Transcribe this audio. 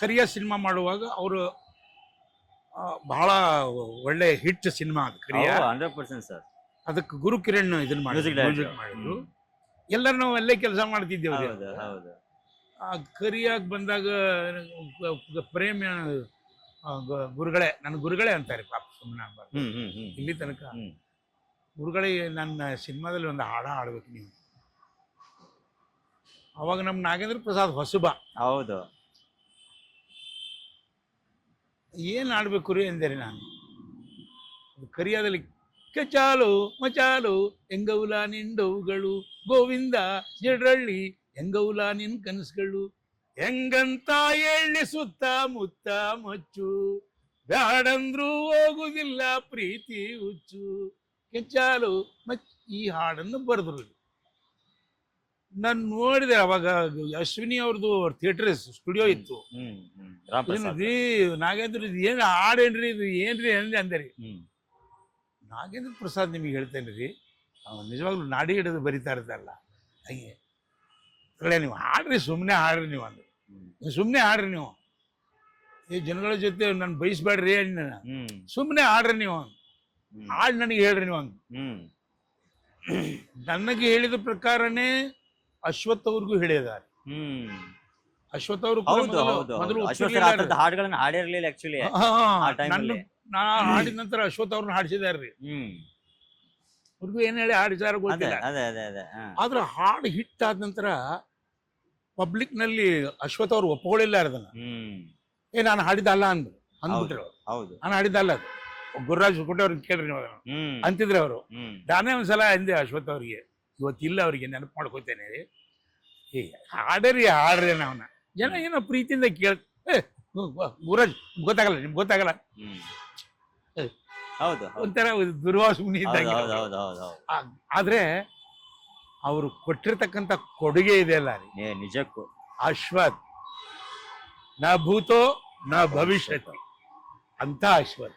ಕರಿಯ cinema ಮಾಡುವಾಗ ಅವರು ಬಹಳ ಒಳ್ಳೆ ಹಿಟ್ ಸಿನಿಮಾ ಅದು ಕರಿಯ. Hundred percent sir. ಅದಕ್ಕೆ ಗುರು ಕಿರಣ್ ಇದನ್ನ ಮಾಡಿದ್ರು ಮಾಡಿದ್ರು. ಎಲ್ಲರೂ ನಾವು ಅಲ್ಲೇ ಕೆಲಸ ಮಾಡ್ತಿದ್ದೇವೆ ಆ ಕರಿಯಾಗಿ ಬಂದಾಗ ಪ್ರೇಮ ಗುರುಗಳೇ ನನ್ನ ಗುರುಗಳೇ ಅಂತಾರೆ ಪಾಪ ಸುಮ್ಮನೆ ಇಲ್ಲಿ ತನಕ. ಗುರುಗಳೇ ನನ್ನ ಸಿನಿಮಾದಲ್ಲಿ ಒಂದು ಹಾಡ ಹಾಡ್ಬೇಕು ನೀವು. ಅವಾಗ ನಮ್ಮ ನಾಗೇಂದ್ರ ಪ್ರಸಾದ್ ಹೊಸಬ. ಹೌದು. ಏನು ಆಡಬೇಕು ರೀ ಎಂದರೆ ನಾನು? ಕರಿಯಾದಲ್ಲಿ ಕಚಾಲು ಮಚಾಲು ಎಂಗೌಲ ನಿಂಡವುಗಳು, ಗೋವಿಂದ ಜಡ್ರಳ್ಳಿ, ಎಂಗೌಲ ನಿನ್ ಕನಸುಗಳು. ಹೆಂಗಂತ ಎಳ್ಳಿ ಸುತ್ತ ಮುತ್ತ ಮಚ್ಚು, ಬ್ಯಾಡಂದ್ರೂ ಹೋಗುದಿಲ್ಲ, ಪ್ರೀತಿ ಹುಚ್ಚು. ಕೆಚ್ಚಾಲು ಮಚ್ ಈ ಹಾಡನ್ನು ಬರೆದ್ರು ನಾನು ನೋಡಿದೆ ಅವಾಗ ಅಶ್ವಿನಿ ಅವ್ರದ್ದು ಥಿಯೇಟರ್ ಸ್ಟುಡಿಯೋ ಇತ್ತು. ಏನ್ರಿ ನಾಗೇಂದ್ರ ಇದು ಏನು ಹಾಡೇನ್ರಿ ಇದು ಏನ್ರಿ ಅಂದೆ ರೀ. ಹ್ಮ್. ನಾಗೇಂದ್ರ ಪ್ರಸಾದ್ ನಿಮಗೆ ಹೇಳ್ತೇನೆ ರೀ ನಿಜವಾಗ್ಲೂ ನಾಡಿ ಹಿಡಿದು ಬರಿತಾ ಇರ್ತಾರಲ್ಲ. ಹಂಗೆ ಕಡೆ ನೀವು ಹಾಡ್ರಿ ಸುಮ್ಮನೆ ಹಾಡ್ರಿ ನೀವು ಅಂದ್ರೆ. ಸುಮ್ಮನೆ ಹಾಡ್ರಿ ನೀವು. ಈ ಜನಗಳ ಜೊತೆ ನಾನು ಬಯಸ್ಬೇಡ್ರಿ ಸುಮ್ಮನೆ ಹಾಡ್ರಿ ನೀವು. ಆಡ್ ಹಾಡು ನನಗೆ ಹೇಳ್ರಿ ನೀವು ಅಂದ್ರು. ಹ್ಮ್. ನನಗೆ ಹೇಳಿದ ಪ್ರಕಾರನೇ ಅಶ್ವಥ್ ಅವ್ರಿಗೂ ಹೇಳಿದ್ದಾರೆ ಹ್ಮ್. ಅಶ್ವಥ್ ಅವರು ಕೂಡ ಹೌದು ಮೊದಲು- ಹೌದು ಮೊದಲು. ಒಪ್ಪಿರ್ಲಿಲ್ಲ ಹಾಡುಗಳನ್ನ ಹಾಡಿರ್ಲಿಲ್ಲ ಆಕ್ಚುಲಿ ಹಾ, ಹಾ, ಆ time ನನ್ನ ಅಲ್ಲಿ. ನಾ ಹಾಡಿದ ನಂತರ ಅಶ್ವಥ್ ಅವ್ರನ್ನ ಹಾಡಿಸಿದಾರ್ರಿ ಹ್ಮ್. ಅವ್ರಿಗೂ ಏನ್ ಹೇಳಿ ಹಾಡಿಸಾರ ಅದೇ ಗೊತ್ತಿಲ್ಲ. ಅದೇ ಅದೇ ಅದೇ ಹಾ. ಆದ್ರೆ ಹಾಡು ಹಿಟ್ ಆದ ನಂತರ ಪಬ್ಲಿಕ್ನಲ್ಲಿ ಅಶ್ವಥ್ ಅವ್ರು ಒಪ್ಕೊಳ್ಳಿಲ್ಲ ಅದನ್ನ. ಹ್ಮ್. ಏ ನಾನು ಹಾಡಿದಲ್ಲ ಅಂದ್ರು. ಅಂದ್ಬಿಟ್ರು ಹೌದು ನಾನು ಹಾಡಿದಲ್ಲ ಅದು. ಗುರುರಾಜ್ ಕೊಟ್ಟೆ ಅವ್ರಿಗೆ ಕೇಳ್ರಿ ನೀವು ಅದನ್ನ. ಹ್ಮ್. ಅಂತಿದ್ರು ಅವರು. ಹ್ಮ್. ನಾನೇ ಒಂದ್ಸಲ ಅಂದೆ ಅಶ್ವಥ್ ಅವ್ರಿಗೆ. ಇವತ್ತಿಲ್ಲ ಅವರಿಗೆ ನೆನಪು ಮಾಡ್ಕೋತೇನೆ. ಏ ಹಾಡರಿ ಹಾಡ್ರಿ ನಾವನ್ನ ಜನ ಏನೋ ಪ್ರೀತಿಯಿಂದ ಕೇಳ ಗುರಜ್ ಗೊತ್ತಾಗಲ್ಲ ನಿಮ್ಗೆ ಗೊತ್ತಾಗಲ್ಲ. ಹೌದು ಒಂಥರ ದುರ್ವಾಸ ಮುನಿ ಹೌದು ಇದ್ದಂಗೆ ಆದ್ರೆ ಅವರು ಕೊಟ್ಟಿರ್ತಕ್ಕಂಥ ಕೊಡುಗೆ ಇದೆಯಲ್ಲ ರೀ. ಏ ನಿಜಕ್ಕೂ. ಅಶ್ವತ್ನ ಭೂತೋ ನ ಭವಿಷ್ಯತ್. ಅಂತ ಅಶ್ವಥ್